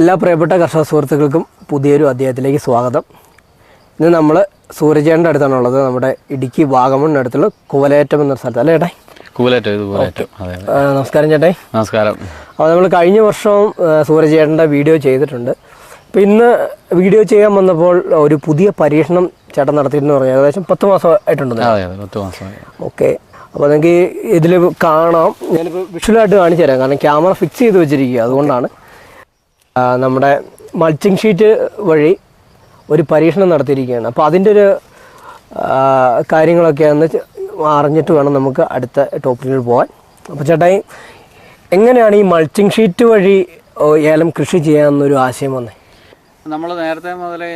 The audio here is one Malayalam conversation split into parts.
എല്ലാ പ്രിയപ്പെട്ട കർഷക സുഹൃത്തുക്കൾക്കും പുതിയൊരു അധ്യായത്തിലേക്ക് സ്വാഗതം. ഇന്ന് നമ്മൾ സൂര്യജേന്റെ അടുത്താണ് ഉള്ളത്. നമ്മുടെ ഇടുക്കി വാഗമണ്ണിന് അടുത്തുള്ള കുവലേറ്റം എന്ന സ്ഥലത്ത് അല്ലേ ഏട്ടാ കുവലേറ്റം നമസ്കാരം ചേട്ടായി നമസ്കാരം. അപ്പോൾ നമ്മൾ കഴിഞ്ഞ വർഷവും സൂര്യജേട്ടന്റെ വീഡിയോ ചെയ്തിട്ടുണ്ട്. അപ്പോൾ ഇന്ന് വീഡിയോ ചെയ്യാൻ വന്നപ്പോൾ ഒരു പുതിയ പരീക്ഷണം ചേട്ടൻ നടത്തിയിരുന്നു പറഞ്ഞു. ഏകദേശം പത്ത് മാസം ആയിട്ടുണ്ടെന്ന് ഓക്കെ. അപ്പോൾ നിങ്ങൾക്ക് ഇതിൽ കാണാം. ഞാനിപ്പോൾ വിഷ്വലായിട്ട് കാണിച്ചു തരാം കാരണം ക്യാമറ ഫിക്സ് ചെയ്ത് വെച്ചിരിക്കുക. അതുകൊണ്ടാണ്. നമ്മുടെ മൾച്ചിങ് ഷീറ്റ് വഴി ഒരു പരീക്ഷണം നടത്തിയിരിക്കുകയാണ്. അപ്പോൾ അതിന്റെ ഒരു കാര്യങ്ങളൊക്കെ ഒന്ന് അറിഞ്ഞിട്ട് വേണം നമുക്ക് അടുത്ത ടോപ്പിക്കിൽ പോകാൻ അപ്പോൾ ചേട്ടായി എങ്ങനെയാണ് ഈ മൾച്ചിങ് ഷീറ്റ് വഴി ഏലം കൃഷി ചെയ്യാമെന്നൊരു ആശയം വന്നത് നമ്മൾ നേരത്തെ മുതലേ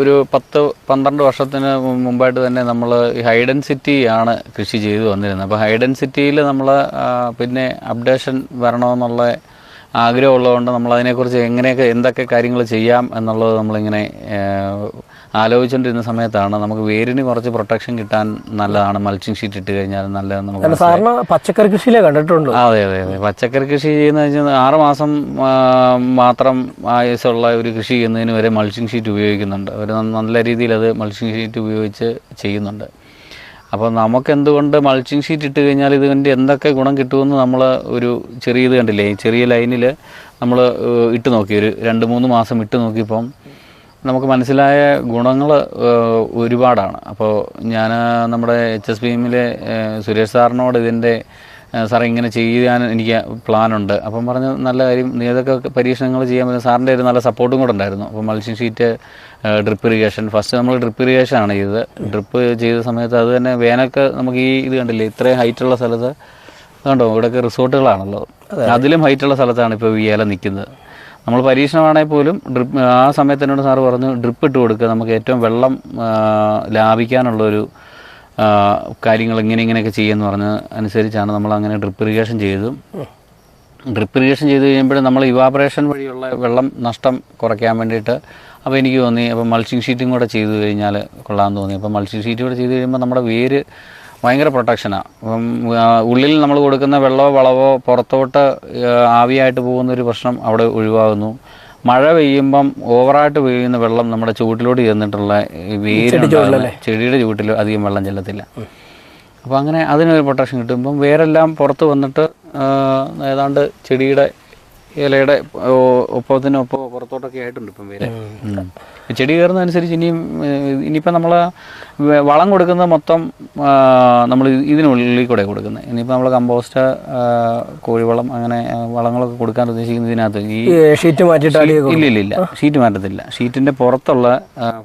ഒരു പത്ത് പന്ത്രണ്ട് വർഷത്തിന് മുമ്പായിട്ട് തന്നെ നമ്മൾ ഹൈഡൻ സിറ്റി ആണ് കൃഷി ചെയ്തു വന്നിരുന്നത്. അപ്പോൾ ഹൈഡൻ സിറ്റിയിൽ നമ്മൾ പിന്നെ അപ്ഡേഷൻ വരണമെന്നുള്ള ആഗ്രഹമുള്ളതുകൊണ്ട് നമ്മൾ അതിനെക്കുറിച്ച് എങ്ങനെയൊക്കെ എന്തൊക്കെ കാര്യങ്ങൾ ചെയ്യാം എന്നുള്ളത് നമ്മളിങ്ങനെ ആലോചിച്ചുകൊണ്ടിരുന്ന സമയത്താണ് നമുക്ക് വേരിന് കുറച്ച് പ്രൊട്ടക്ഷൻ കിട്ടാൻ നല്ലതാണ്. മൾച്ചിങ് ഷീറ്റ് ഇട്ട് കഴിഞ്ഞാൽ നല്ലതെന്ന് നമുക്ക് സാറിന് പച്ചക്കറി കൃഷിയിലേ കണ്ടിട്ടുണ്ട് അതെ അതെ അതെ. പച്ചക്കറി കൃഷി ചെയ്യുന്ന വെച്ചാൽ ആറ് മാസം മാത്രം ആയുസുള്ള ഒരു കൃഷി ചെയ്യുന്നതിന് വരെ മൾച്ചിങ് ഷീറ്റ് ഉപയോഗിക്കുന്നുണ്ട്. അവർ നല്ല രീതിയിൽ അത് മൾച്ചിങ് ഷീറ്റ് ഉപയോഗിച്ച് ചെയ്യുന്നുണ്ട്. അപ്പോൾ നമുക്ക് എന്തുകൊണ്ട് മൾച്ചിങ് ഷീറ്റ് ഇട്ട് കഴിഞ്ഞാൽ ഇതിന്റെ എന്തൊക്കെ ഗുണം കിട്ടുമെന്ന് നമ്മൾ ഒരു ചെറിയ ഇത് കണ്ടില്ലേ? ഈ ചെറിയ ലൈനിൽ നമ്മൾ ഇട്ട് നോക്കി. ഒരു രണ്ട് മൂന്ന് മാസം ഇട്ട് നോക്കിയപ്പം നമുക്ക് മനസ്സിലായ ഗുണങ്ങൾ ഒരുപാടാണ്. അപ്പോൾ ഞാൻ നമ്മുടെ എച്ച് എസ് ബി എമ്മിലെ സുരേഷ് സാറിനോട് ഇതിന്റെ സാർ ഇങ്ങനെ ചെയ്യാൻ എനിക്ക് പ്ലാനുണ്ട്. അപ്പം പറഞ്ഞു നല്ല കാര്യം നീ ഏതൊക്കെ പരീക്ഷണങ്ങൾ ചെയ്യാൻ പറ്റും? സാറിന്റെ ഒരു നല്ല സപ്പോർട്ടും കൂടെ ഉണ്ടായിരുന്നു. അപ്പോൾ mulching sheet drip irrigation. First നമ്മൾ ഡ്രിപ്പ് ഇറിഗേഷൻ ആണ് ചെയ്തത്. ഡ്രിപ്പ് ചെയ്ത സമയത്ത് അത് തന്നെ വേനൊക്കെ നമുക്ക് ഈ ഇത് കണ്ടില്ലേ ഇത്രയും ഹൈറ്റുള്ള സ്ഥലത്ത് കണ്ടോ ഇവിടെയൊക്കെ റിസോർട്ടുകളാണല്ലോ. അതിലും ഹൈറ്റുള്ള സ്ഥലത്താണ് ഇപ്പോൾ ഈ ഏലം നിൽക്കുന്നത്. നമ്മൾ പരീക്ഷണമാണെങ്കിൽ പോലും ഡ്രിപ്പ് ആ സമയത്ത് എന്നോട് സാറ് പറഞ്ഞു ഡ്രിപ്പ് ഇട്ട് കൊടുക്കുക നമുക്ക് ഏറ്റവും വെള്ളം ലാഭിക്കാനുള്ളൊരു കാര്യങ്ങൾ ഇങ്ങനെ ഇങ്ങനെയൊക്കെ ചെയ്യുമെന്ന് പറഞ്ഞ അനുസരിച്ചാണ് നമ്മൾ അങ്ങനെ ഡ്രിപ്പ് ഇറിഗേഷൻ ചെയ്തു ഡ്രിപ്പ് ഇറിഗേഷൻ ചെയ്ത് കഴിയുമ്പോൾ നമ്മൾ ഇവാപറേഷൻ വഴിയുള്ള വെള്ളം നഷ്ടം കുറയ്ക്കാൻ വേണ്ടിയിട്ട് അപ്പോൾ എനിക്ക് തോന്നി അപ്പോൾ മൾച്ചിങ് ഷീറ്റും കൂടെ ചെയ്തു കഴിഞ്ഞാൽ കൊള്ളാമെന്ന് തോന്നി. അപ്പോൾ മൾച്ചിങ് ഷീറ്റ് കൂടെ ചെയ്ത് കഴിയുമ്പോൾ നമ്മുടെ വേര് ഭയങ്കര പ്രൊട്ടക്ഷനാണ് അപ്പം ഉള്ളിൽ നമ്മൾ കൊടുക്കുന്ന വെള്ളമോ വളവോ പുറത്തോട്ട് ആവിയായിട്ട് പോകുന്ന ഒരു പ്രശ്നം അവിടെ ഒഴിവാകുന്നു. മഴ പെയ്യുമ്പം ഓവറായിട്ട് പെയ്യുന്ന വെള്ളം നമ്മുടെ ചുവട്ടിലൂടെ ചെന്നിട്ടുള്ള വേരുണ്ടാകുന്ന ചെടിയുടെ ചുവട്ടിൽ അധികം വെള്ളം ചെല്ലത്തില്ല. അപ്പോൾ അങ്ങനെ അതിനൊരു പ്രൊട്ടക്ഷൻ കിട്ടുമ്പം വേരെല്ലാം പുറത്ത് വന്നിട്ട് ഏതാണ്ട് ചെടിയുടെ ഇലയുടെ ഒപ്പത്തിനൊപ്പം പുറത്തോട്ടൊക്കെ ആയിട്ടുണ്ട് ഇപ്പം വേര്. ചെടി കയറുന്നതനുസരിച്ച് ഇനിയും ഇനിയിപ്പോൾ ഇനിയിപ്പം നമ്മൾ വളം കൊടുക്കുന്നത് മൊത്തം നമ്മൾ ഇതിനുള്ളിൽ കൂടെ കൊടുക്കുന്നത് ഇനിയിപ്പോൾ നമ്മൾ കമ്പോസ്റ്റ് കോഴിവളം അങ്ങനെ വളങ്ങളൊക്കെ കൊടുക്കാൻ ഉദ്ദേശിക്കുന്നത് ഇതിനകത്ത്. ഈ ഷീറ്റ് മാറ്റിയിട്ട് ഇല്ല ഇല്ല ഇല്ല ഷീറ്റ് മാറ്റത്തില്ല. ഷീറ്റിന്റെ പുറത്തുള്ള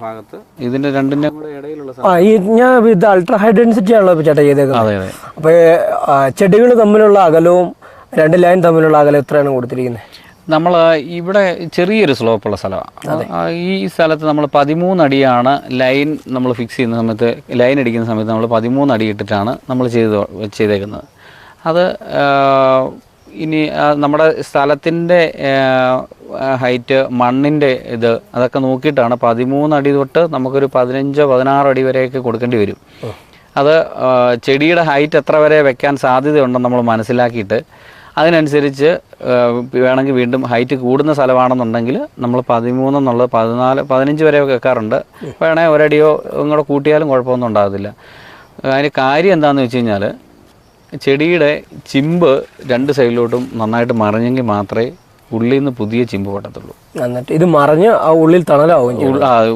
ഭാഗത്ത് ഇതിന്റെ രണ്ടിന്റെ കൂടെ ഇടയിലുള്ള ഈ ഞാൻ ഇത് അൾട്രാ ഹൈ ഡെൻസിറ്റി ആണല്ലോ ചേട്ടാ ചെയ്തേക്കുന്നത്. അതെ അതെ. അപ്പോൾ ചെടികൾ തമ്മിലുള്ള അകലവും രണ്ട് ലൈൻ തമ്മിലുള്ള അകലം എത്രയാണ് കൊടുത്തിരിക്കുന്നത് നമ്മൾ ഇവിടെ ചെറിയൊരു സ്ലോപ്പുള്ള സ്ഥലമാണ് ഈ സ്ഥലത്ത് നമ്മൾ പതിമൂന്ന് അടിയാണ് ലൈൻ നമ്മൾ ഫിക്സ് ചെയ്യുന്ന സമയത്ത് ലൈൻ അടിക്കുന്ന സമയത്ത് നമ്മൾ പതിമൂന്ന് അടി ഇട്ടിട്ടാണ് നമ്മൾ ചെയ്ത് ചെയ്തേക്കുന്നത്. അത് ഇനി നമ്മുടെ സ്ഥലത്തിന്റെ ഹൈറ്റ് മണ്ണിന്റെ ഇത് അതൊക്കെ നോക്കിയിട്ടാണ് പതിമൂന്ന് അടി തൊട്ട് നമുക്കൊരു പതിനഞ്ചോ പതിനാറോ അടി വരെയൊക്കെ കൊടുക്കേണ്ടി വരും. അത് ചെടിയുടെ ഹൈറ്റ് എത്ര വരെ വെക്കാൻ സാധ്യതയുണ്ടെന്ന് നമ്മൾ മനസ്സിലാക്കിയിട്ട് അതിനനുസരിച്ച് വേണമെങ്കിൽ വീണ്ടും ഹൈറ്റ് കൂടുന്ന സ്ഥലമാണെന്നുണ്ടെങ്കിൽ നമ്മൾ പതിമൂന്നെന്നുള്ളത് പതിനാല് പതിനഞ്ച് വരെ വെക്കാറുണ്ട്. വേണമെങ്കിൽ ഒരടിയോ ഇങ്ങോട്ട് കൂട്ടിയാലും കുഴപ്പമൊന്നും ഉണ്ടാകത്തില്ല. അതിന് കാര്യം എന്താണെന്ന് വെച്ച് കഴിഞ്ഞാൽ ചെടിയുടെ ചിമ്പ് രണ്ട് സൈഡിലോട്ടും നന്നായിട്ട് മറിഞ്ഞെങ്കിൽ മാത്രമേ ഉള്ളിൽ നിന്ന് പുതിയ ചിമ്പ് പൊട്ടത്തുള്ളൂ. എന്നിട്ട് ഇത് മറിഞ്ഞ് ആ ഉള്ളിൽ തണലാവും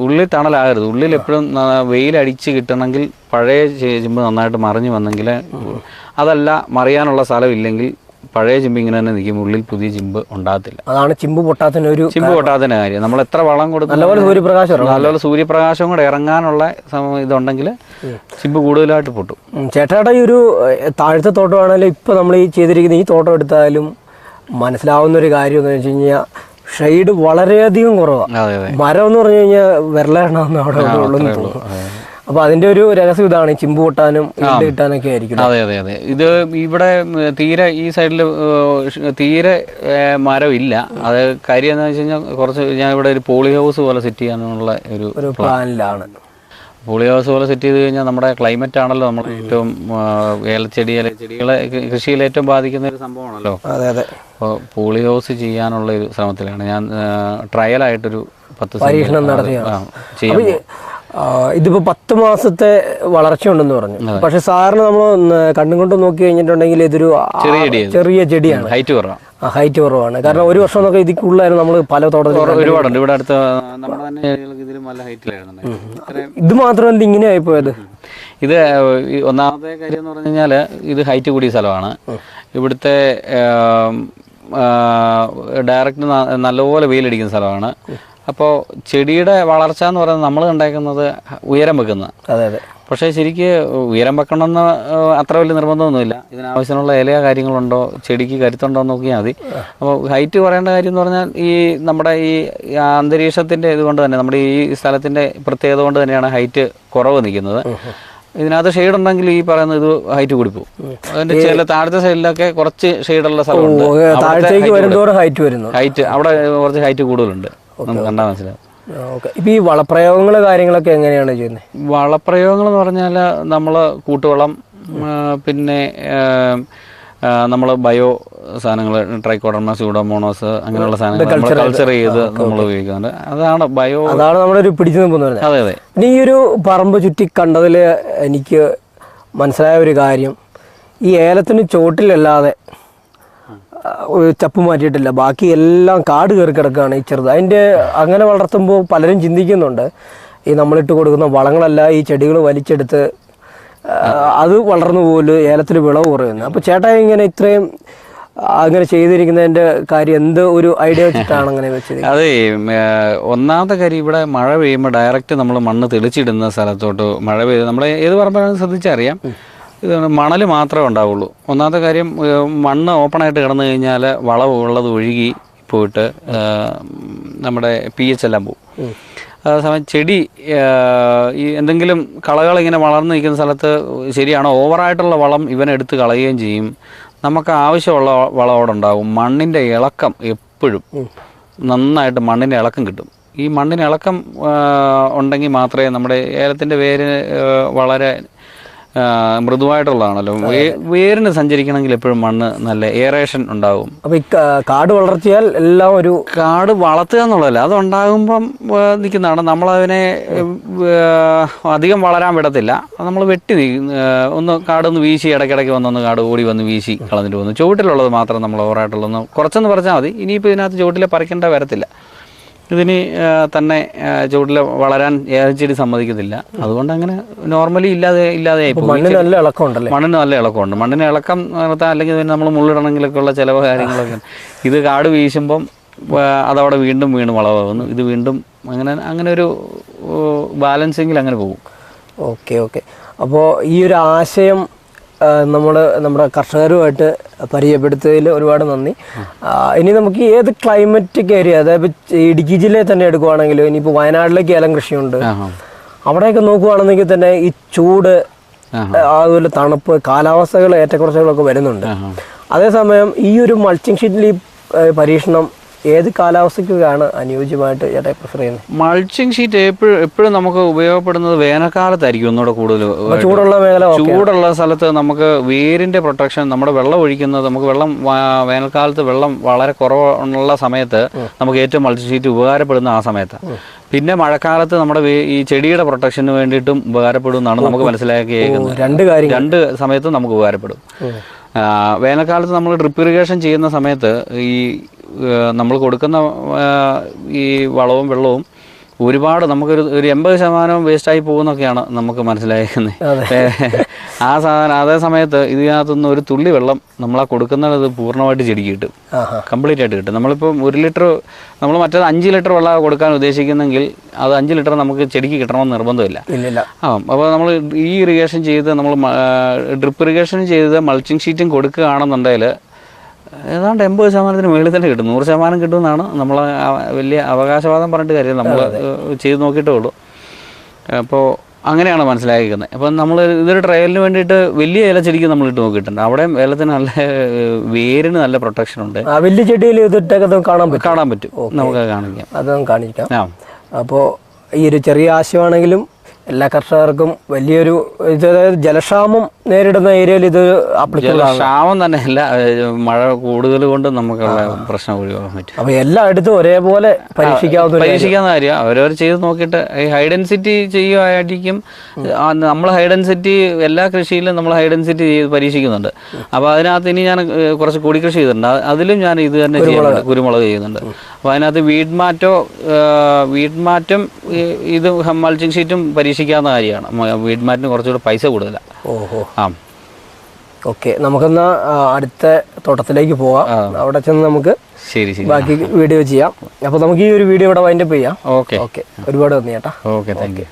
ഉള്ളിൽ തണലാകരുത്. ഉള്ളിൽ എപ്പോഴും വെയിലടിച്ച് കിട്ടണമെങ്കിൽ പഴയ ചിമ്പ് നന്നായിട്ട് മറിഞ്ഞ് വന്നെങ്കിൽ അതല്ല മറിയാനുള്ള സ്ഥലമില്ലെങ്കിൽ പഴയ ചിമ്പ് ഇങ്ങനെ തന്നെ നിൽക്കും. ഉള്ളിൽ പുതിയ ചിമ്പ് ഉണ്ടാകത്തില്ല. അതാണ് ചിമ്പ് പൊട്ടാത്തിന് ഒരു ചിമ്പ് പൊട്ടാത്തതിന് കാര്യം. നമ്മൾ എത്ര വളം കൊടുക്കും നല്ലപോലെ സൂര്യപ്രകാശം. നല്ലപോലെ സൂര്യപ്രകാശം കൂടെ ഇറങ്ങാനുള്ള ഇതുണ്ടെങ്കിൽ ചിമ്പ് കൂടുതലായിട്ട് പൊട്ടും. ചേട്ടാടെ ചേട്ടായുടെ ഈ ഒരു താഴ്ത്ത തോട്ടമാണെങ്കിലും ഇപ്പൊ നമ്മൾ ഈ ചെയ്തിരിക്കുന്ന ഈ തോട്ടം എടുത്താലും മനസ്സിലാവുന്ന ഒരു കാര്യം എന്ന് വെച്ച് കഴിഞ്ഞാൽ ഷെയ്ഡ് വളരെയധികം കുറവാണ് മരം എന്ന് പറഞ്ഞു കഴിഞ്ഞാൽ വിരലെണ്ണ അവിടെ ഉള്ളൂ അപ്പൊ അതിന്റെ ഒരു രഹസ്യം ഇതാണ് ചിമ്പ് പൊട്ടാനും കിട്ടാനൊക്കെ ആയിരിക്കും. അതെ അതെ അതെ. ഇത് ഇവിടെ തീരെ ഈ സൈഡിൽ തീരെ മരം ഇല്ല അത് കാര്യം എന്താ വെച്ച് കഴിഞ്ഞാൽ കുറച്ച് ഞാൻ ഇവിടെ ഒരു പോളി ഹൗസ് പോലെ സെറ്റ് ചെയ്യാനുള്ള ഒരു പ്ലാനിലാണ്. പോളി ഹൗസ് പോലെ സെറ്റ് ചെയ്ത് കഴിഞ്ഞാൽ നമ്മുടെ ക്ലൈമറ്റ് ആണല്ലോ നമ്മൾ ഏറ്റവും ഏലച്ചെടി ചെടികളെ കൃഷിയിൽ ഏറ്റവും ബാധിക്കുന്ന ഒരു സംഭവമാണല്ലോ. അതെ അതെ. അപ്പോൾ പോളി ഹൗസ് ചെയ്യാനുള്ള ഒരു ശ്രമത്തിലാണ്. ഞാൻ ട്രയലായിട്ടൊരു പത്ത് പരീക്ഷണം നടത്തിയാണ്. ഇതിപ്പോ പത്ത് മാസത്തെ വളർച്ച ഉണ്ടെന്ന് പറഞ്ഞു. പക്ഷെ സാറിന് നമ്മൾ കണ്ണും കൊണ്ട് നോക്കി കഴിഞ്ഞിട്ടുണ്ടെങ്കിൽ ഇതൊരു ചെറിയ ചെടിയാണ്. ഹൈറ്റ് കുറവാണ്. ഹൈറ്റ് കുറവാണ്. കാരണം ഒരു വർഷം എന്നൊക്കെ ഇതിക്കുള്ളായിരുന്നു നമ്മൾ പല തോട്ടത്തിൽ ഒരുപാടുണ്ട്. ഇവിടെ അടുത്ത നമ്മുടെ തന്നെ ഇതിലും നല്ല ഹൈറ്റിലായിരുന്നു. ഇത് മാത്രമല്ല ഇങ്ങനെ ആയിപ്പോയത്. ഇത് ഒന്നാമത്തെ കാര്യം എന്ന് പറഞ്ഞു കഴിഞ്ഞാൽ ഇത് ഹൈറ്റ് കൂടിയ സ്ഥലമാണ്. ഇവിടുത്തെ ഡയറക്റ്റ് നല്ലപോലെ വെയിലടിക്കുന്ന സ്ഥലമാണ്. അപ്പോൾ ചെടിയുടെ വളർച്ച എന്ന് പറയുന്നത് നമ്മൾ കണ്ടേക്കുന്നത് ഉയരം വെക്കുന്ന. അതെ അതെ. പക്ഷേ ശരിക്ക് ഉയരം വെക്കണമെന്ന് അത്ര വലിയ നിർബന്ധമൊന്നുമില്ല. ഇതിനാവശ്യമുള്ള ഇലയോ കാര്യങ്ങളുണ്ടോ ചെടിക്ക് കരുത്തുണ്ടോ എന്ന് നോക്കിയാൽ മതി. അപ്പോൾ ഹൈറ്റ് പറയേണ്ട കാര്യം എന്ന് പറഞ്ഞാൽ ഈ നമ്മുടെ ഈ അന്തരീക്ഷത്തിന്റെ ഇതുകൊണ്ട് തന്നെ നമ്മുടെ ഈ സ്ഥലത്തിന്റെ പ്രത്യേകത കൊണ്ട് തന്നെയാണ് ഹൈറ്റ് കുറവ് നിൽക്കുന്നത്. ഇതിനകത്ത് ഷെയ്ഡ് ഉണ്ടെങ്കിൽ ഈ പറയുന്ന ഇത് ഹൈറ്റ് കൂടി പോകും. അതിന്റെ ചില താഴത്തെ സൈഡിലൊക്കെ കുറച്ച് ഷെയ്ഡുള്ള സ്ഥലമുണ്ട്. ഹൈറ്റ് അവിടെ കുറച്ച് ഹൈറ്റ് കൂടുതലുണ്ട്. നമുക്ക് കണ്ടാൽ മനസ്സിലാവും. ഓക്കെ. ഇപ്പൊ ഈ വളപ്രയോഗങ്ങൾ കാര്യങ്ങളൊക്കെ എങ്ങനെയാണ് ചെയ്യുന്നത് വളപ്രയോഗങ്ങൾ എന്ന് പറഞ്ഞാൽ നമ്മൾ കൂട്ടുവളം പിന്നെ നമ്മൾ ബയോ സാധനങ്ങൾ ട്രൈക്കോഡർമ സ്യൂഡോമോണോസ് അങ്ങനെയുള്ള സാധനങ്ങൾ കൾച്ചർ ചെയ്ത്. നമ്മൾ ഉപയോഗിക്കുന്നുണ്ട് അതാണ് ബയോ അതാണ് നമ്മളൊരു പിടിച്ചു നിൽക്കുന്നത് അതെ അതെ. പിന്നെ ഈ ഒരു പറമ്പ് ചുറ്റി കണ്ടതിൽ എനിക്ക് മനസ്സിലായ ഒരു കാര്യം. ഈ ഏലത്തിന് ചോട്ടിലല്ലാതെ ചപ്പ് മാറ്റിയിട്ടില്ല. ബാക്കി എല്ലാം കാട് കയറി കിടക്കുകയാണ് ഈ ചെറുത്. അതിന്റെ അങ്ങനെ വളർത്തുമ്പോൾ പലരും ചിന്തിക്കുന്നുണ്ട്. ഈ നമ്മളിട്ട് കൊടുക്കുന്ന വളങ്ങളല്ല ഈ ചെടികൾ വലിച്ചെടുത്ത് അത് വളർന്നു പോലും ഏലത്തിൽ വിളവ് കുറയുന്നു. അപ്പോൾ ചേട്ടാ ഇങ്ങനെ ഇത്രയും അങ്ങനെ ചെയ്തിരിക്കുന്നതിന്റെ കാര്യം എന്ത് ഒരു ഐഡിയ വെച്ചിട്ടാണ് അങ്ങനെ വെച്ചത്? അതെ ഒന്നാമത്തെ കാര്യം ഇവിടെ മഴ പെയ്യുമ്പോൾ ഡയറക്റ്റ് നമ്മൾ മണ്ണ് തെളിച്ചിടുന്ന സ്ഥലത്തോട്ട് മഴ പെയ്ത് നമ്മൾ ഏത് പറമ്പാണെന്ന് ശ്രദ്ധിച്ചറിയാം. ഇത് മണൽ മാത്രമേ ഉണ്ടാവുള്ളൂ. ഒന്നാമത്തെ കാര്യം മണ്ണ് ഓപ്പണായിട്ട് കിടന്നു കഴിഞ്ഞാൽ വളവ് ഉള്ളത് ഒഴുകി പോയിട്ട് നമ്മുടെ പി എച്ച് എല്ലാം പോകും. അതേസമയം ചെടി ഈ എന്തെങ്കിലും കളകൾ ഇങ്ങനെ വളർന്നു നിൽക്കുന്ന സ്ഥലത്ത് ശരിയാണ് ഓവറായിട്ടുള്ള വളം ഇവനെടുത്ത് കളയുകയും ചെയ്യും. നമുക്ക് ആവശ്യമുള്ള വളം അവിടെ ഉണ്ടാവും. മണ്ണിന്റെ ഇളക്കം എപ്പോഴും നന്നായിട്ട് മണ്ണിന്റെ ഇളക്കം കിട്ടും. ഈ മണ്ണിന് ഇളക്കം ഉണ്ടെങ്കിൽ മാത്രമേ നമ്മുടെ ഏലത്തിന്റെ വേര് വളരെ മൃദുവായിട്ടുള്ളതാണല്ലോ. വേരിന് സഞ്ചരിക്കണമെങ്കിൽ എപ്പോഴും മണ്ണ് നല്ല എയറേഷൻ ഉണ്ടാവും. അപ്പോൾ ഈ കാട് വളർത്തിയാൽ എല്ലാം ഒരു കാട് വളർത്തുക എന്നുള്ളതല്ല അതുണ്ടാകുമ്പം നിൽക്കുന്നതാണ്. നമ്മളതിനെ അധികം വളരാൻ വിടത്തില്ല. നമ്മൾ വെട്ടി ഒന്ന് കാടൊന്ന് വീശി ഇടയ്ക്കിടയ്ക്ക് വന്നൊന്ന് കാട് ഓടി വന്ന് വീശി കളഞ്ഞിട്ട് പോകുന്നു ചുവട്ടിലുള്ളത് മാത്രം നമ്മൾ ഓവറായിട്ടുള്ളൊന്ന് കുറച്ചൊന്ന് പറഞ്ഞാൽ മതി. ഇനിയിപ്പോൾ ഇതിനകത്ത് ചുവട്ടിലെ പറിക്കേണ്ട വരത്തില്ല. ഇതിന് തന്നെ ചൂടിൽ വളരാൻ ഏലച്ചെടി സമ്മതിക്കത്തില്ല അതുകൊണ്ട് അങ്ങനെ നോർമലി ഇല്ലാതെ ഇല്ലാതെ മണ്ണിന് നല്ല മണ്ണിന് നല്ല ഇളക്കമുണ്ട്. മണ്ണിന് ഇളക്കം നിർത്താൻ അല്ലെങ്കിൽ പിന്നെ നമ്മൾ മുള്ളിടണമെങ്കിലൊക്കെ ഉള്ള ചിലവ് കാര്യങ്ങളൊക്കെ. ഇത് കാട് വീശുമ്പം അതവിടെ വീണ്ടും വീണ് വളവാകുന്നു. ഇത് വീണ്ടും അങ്ങനെ അങ്ങനെ ഒരു ബാലൻസിങ്ങിൽ അങ്ങനെ പോകും. Okay okay. അപ്പോൾ ഈ ഒരു ആശയം നമ്മൾ നമ്മുടെ കർഷകരുമായിട്ട് പരിചയപ്പെടുത്തിയതിൽ ഒരുപാട് നന്ദി. ഇനി നമുക്ക് ഏത് ക്ലൈമറ്റിക് ഏരിയ അതായത് ഇടുക്കി ജില്ലയിൽ തന്നെ എടുക്കുവാണെങ്കിൽ ഇനിയിപ്പോൾ വയനാട്ടിലേക്ക് ഏലം കൃഷിയുണ്ട്. അവിടെയൊക്കെ നോക്കുവാണെന്നെങ്കിൽ തന്നെ ഈ ചൂട്. അതുപോലെ തണുപ്പ് കാലാവസ്ഥകൾ ഏറ്റക്കുറച്ചുകളൊക്കെ വരുന്നുണ്ട്. അതേസമയം ഈ ഒരു മൾച്ചിങ് ഷീറ്റിൽ ഈ പരീക്ഷണം ഏത് കാലാവസ്ഥയ്ക്കാണ് അനുയോജ്യമായിട്ട് ചേട്ടാ പ്രിഫർ ചെയ്യുന്നത് മൾച്ചിങ് ഷീറ്റ് എപ്പോഴും എപ്പോഴും നമുക്ക് ഉപയോഗപ്പെടുന്നത് വേനൽക്കാലത്തായിരിക്കും ഒന്നുകൂടെ കൂടുതൽ ചൂടുള്ള മേഖല ചൂടുള്ള സ്ഥലത്ത് നമുക്ക് വേരിന്റെ പ്രൊട്ടക്ഷൻ നമ്മുടെ വെള്ളം ഒഴിക്കുന്നത് നമുക്ക് വെള്ളം വേനൽക്കാലത്ത് വെള്ളം വളരെ കുറവുള്ള സമയത്ത് നമുക്ക് ഏറ്റവും മൾച്ചിങ് ഷീറ്റ് ഉപകാരപ്പെടുന്ന ആ സമയത്ത്. പിന്നെ മഴക്കാലത്ത് നമ്മുടെ ഈ ചെടിയുടെ പ്രൊട്ടക്ഷന് വേണ്ടിയിട്ടും ഉപകാരപ്പെടും എന്നാണ് നമുക്ക് മനസ്സിലാക്കിയേക്കുന്നത് രണ്ട് കാര്യം രണ്ട് സമയത്തും നമുക്ക് ഉപകാരപ്പെടും. വേനൽക്കാലത്ത് നമ്മൾ ഡ്രിപ്പ് ഇറിഗേഷൻ ചെയ്യുന്ന സമയത്ത് ഈ നമ്മൾ കൊടുക്കുന്ന ഈ വളവും വെള്ളവും ഒരുപാട് നമുക്കൊരു ഒരു എൺപത് ശതമാനം വേസ്റ്റായി പോകുന്നൊക്കെയാണ് നമുക്ക് മനസ്സിലാക്കുന്നത് ആ സാധനം അതേ സമയത്ത് ഇതിനകത്തുനിന്ന് ഒരു തുള്ളി വെള്ളം നമ്മളാ കൊടുക്കുന്നത് പൂർണമായിട്ട് ചെടിക്ക് കിട്ടും. കംപ്ലീറ്റ് ആയിട്ട് കിട്ടും. നമ്മളിപ്പം ഒരു ലിറ്റർ നമ്മൾ മറ്റേത് അഞ്ച് ലിറ്റർ വെള്ളം കൊടുക്കാൻ ഉദ്ദേശിക്കുന്നെങ്കിൽ അത് അഞ്ച് ലിറ്റർ നമുക്ക് ചെടിക്ക് കിട്ടണമെന്ന് നിർബന്ധമില്ല. ആ അപ്പോൾ നമ്മൾ ഈ ഇറിഗേഷൻ ചെയ്ത് നമ്മൾ ഡ്രിപ്പ് ഇറിഗേഷൻ ചെയ്ത് മൾച്ചിങ് ഷീറ്റും കൊടുക്കുകയാണെന്നുണ്ടെങ്കിൽ ഏതാണ്ട് എൺപത് ശതമാനത്തിന് മുകളിൽ തന്നെ കിട്ടും. നൂറ് ശതമാനം കിട്ടുമെന്നാണ് നമ്മൾ വലിയ അവകാശവാദം പറഞ്ഞിട്ട് കാര്യം നമ്മൾ ചെയ്ത് നോക്കിയിട്ടേ ഉള്ളൂ. അപ്പോൾ അങ്ങനെയാണ് മനസ്സിലാക്കിക്കുന്നത് അപ്പം നമ്മൾ ഇതൊരു ട്രയലിന് വേണ്ടിയിട്ട് വലിയ ഇല ചെടിക്ക് നമ്മൾ ഇട്ട് നോക്കിയിട്ടുണ്ട്. അവിടെ ഏലത്തിന് നല്ല വേരിന് നല്ല പ്രൊട്ടക്ഷൻ ഉണ്ട്. ആ വലിയ ചെടിയിൽ ഇതിട്ടൊക്കെ കാണാൻ പറ്റും. കാണാൻ പറ്റും. നമുക്ക് കാണിക്കാം. അതും കാണിക്കാം. അപ്പോൾ ഈ ഒരു ചെറിയ ആശയമാണെങ്കിലും എല്ലാ കർഷകർക്കും വലിയൊരു ഇത് അതായത് ജലക്ഷാമം നേരിടുന്ന ഏരിയയിൽ ഇത് ആപ്ലിക്കബിൾ ആണ്. ക്ഷാമം തന്നെ അല്ല മഴ കൂടുതൽ കൊണ്ട് നമുക്കുള്ള പ്രശ്നം ഒഴിവാക്കാൻ പറ്റും. അപ്പൊ എല്ലായിടത്തും ഒരേപോലെ പരീക്ഷിക്കാവുന്ന പരീക്ഷിക്കാവുന്ന കാര്യം അവരവർ ചെയ്ത് നോക്കിയിട്ട് ഈ ഹൈ ഡെൻസിറ്റി ചെയ്യുമായിരിക്കും നമ്മൾ ഹൈ ഡെൻസിറ്റി എല്ലാ കൃഷിയിലും നമ്മൾ ഹൈ ഡെൻസിറ്റി ചെയ്ത് പരീക്ഷിക്കുന്നുണ്ട്. അപ്പോൾ അതിനകത്ത് ഇനി ഞാൻ കുറച്ച് കൂടി കൃഷി ചെയ്തിട്ടുണ്ട് അതിലും ഞാൻ ഇത് തന്നെ ചെയ്യുന്നുണ്ട്. കുരുമുളക് ചെയ്യുന്നുണ്ട്. അപ്പോൾ അതിനകത്ത് വീട്ട്മാറ്റോ മാറ്റോ മാറ്റം ഇത് മൾച്ചിങ് ഷീറ്റും പരീക്ഷിക്കാവുന്ന കാര്യമാണ്. വീട്ട്മാറ്റിന് കുറച്ചുകൂടെ പൈസ കൂടുതലാണ് ഓഹോ. ആ. ഓക്കെ. നമുക്കെന്നാ അടുത്ത തോട്ടത്തിലേക്ക് പോവാം. അവിടെ ചെന്ന് നമുക്ക് ശരി ശരി. ബാക്കി വീഡിയോ ചെയ്യാം. അപ്പൊ നമുക്ക് ഈ ഒരു വീഡിയോ ഇവിടെ വൈൻഡപ്പ് ചെയ്യാം. ഓക്കെ. ഓക്കെ. ഒരുപാട് നന്ദി ചേട്ടാ. Okay thank you.